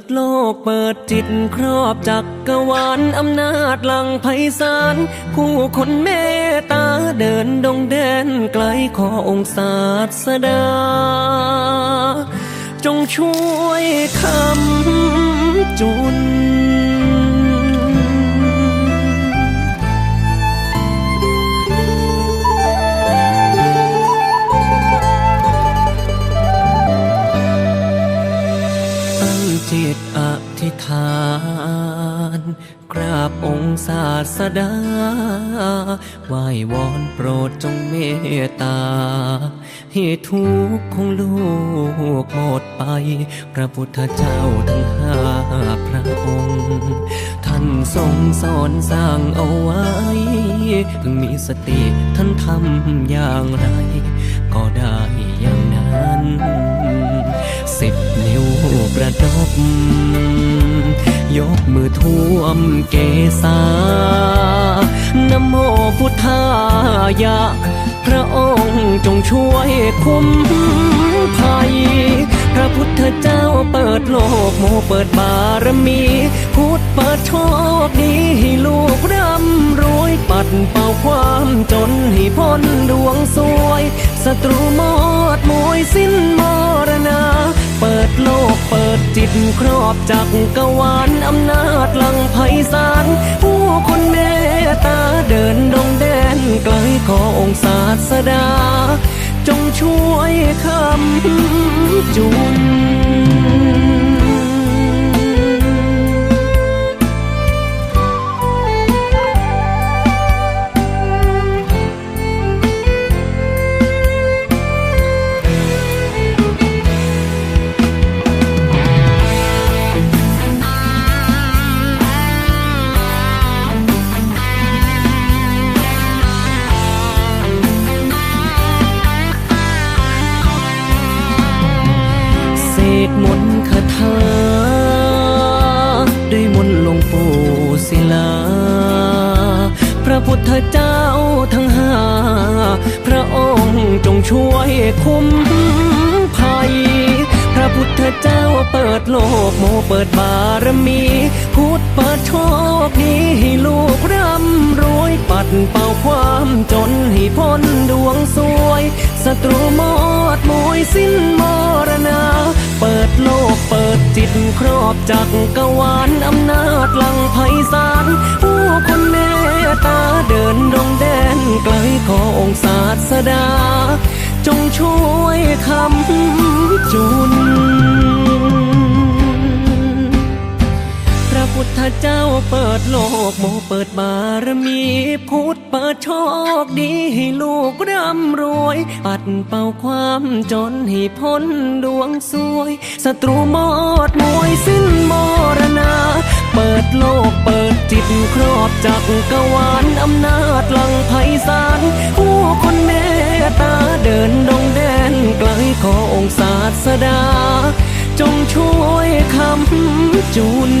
ดโลกเปิดจิตครอบจักกรวาลอำนาจหลังไพศาลผู้คนเมตตาเดินดงแดนไกลขอองศาสดา จงช่วยคำจุน ธิษฐาน กราบองค์ศาสดาไหว้วอนโปรดจงเมตตา ให้ทุกข์ของลูกหมดไป พระพุทธเจ้าทั้งห้าพระองค์ ท่านทรงสอนสร้างเอาไว้ พึงมีสติท่านทำอย่างไร ก็ได้ กระดกยกมือท่วมเกษานโมพุทธายะ พระองค์จงช่วยคุ้มภัย พระพุทธเจ้าเปิดโลกโมเปิดบารมี พุทธเปิดโชคดีให้ลูกร่ำรวยปัดเป่าความจนให้พ้นดวงสวยศัตรูหมดมวยสิ้นมรณา เปิดโลกเปิดจิตครอบจักกรวาลอำนาจลังไพศาลผู้คนเมตตาเดินดงแดนไกลขอองศาสดา จงช่วยคำจู นเศษมนคาถาด้วยมนหลวงปู่ศิลา พระพุทธเจ้าทั้งห้า พระองค์จงช่วยคุ้มภัย พระพุทธเจ้าเปิดโลกโมเปิดบารมี พุทธเปิดโชคดีให้ลูกร่ำรวยปัดเป่าความจนให้พ้นดวงสวยศัตรูหมดมวยสิ้นมรณาเป เปิดจิตครอบจักกวาลอำนาจหลังไพศาลผู้คนเมตตาเดินดงแดนไกลขอองศาสดา จงช่วยคำจุน ดโลกโมเปิดบารมีพุทธเปิดโชคดีให้ลูกร่ำรวย ปัดเป่าความจนให้พ้นดวงสวยศัตรูหมดมวยสิ้นมรณา เปิดโลกเปิดจิตครอบจักกวาลอำนาจหลังไพศาลผู้คนเมตตาเดินดงแดนไกลขอองศาสดา จงช่วยคำจุน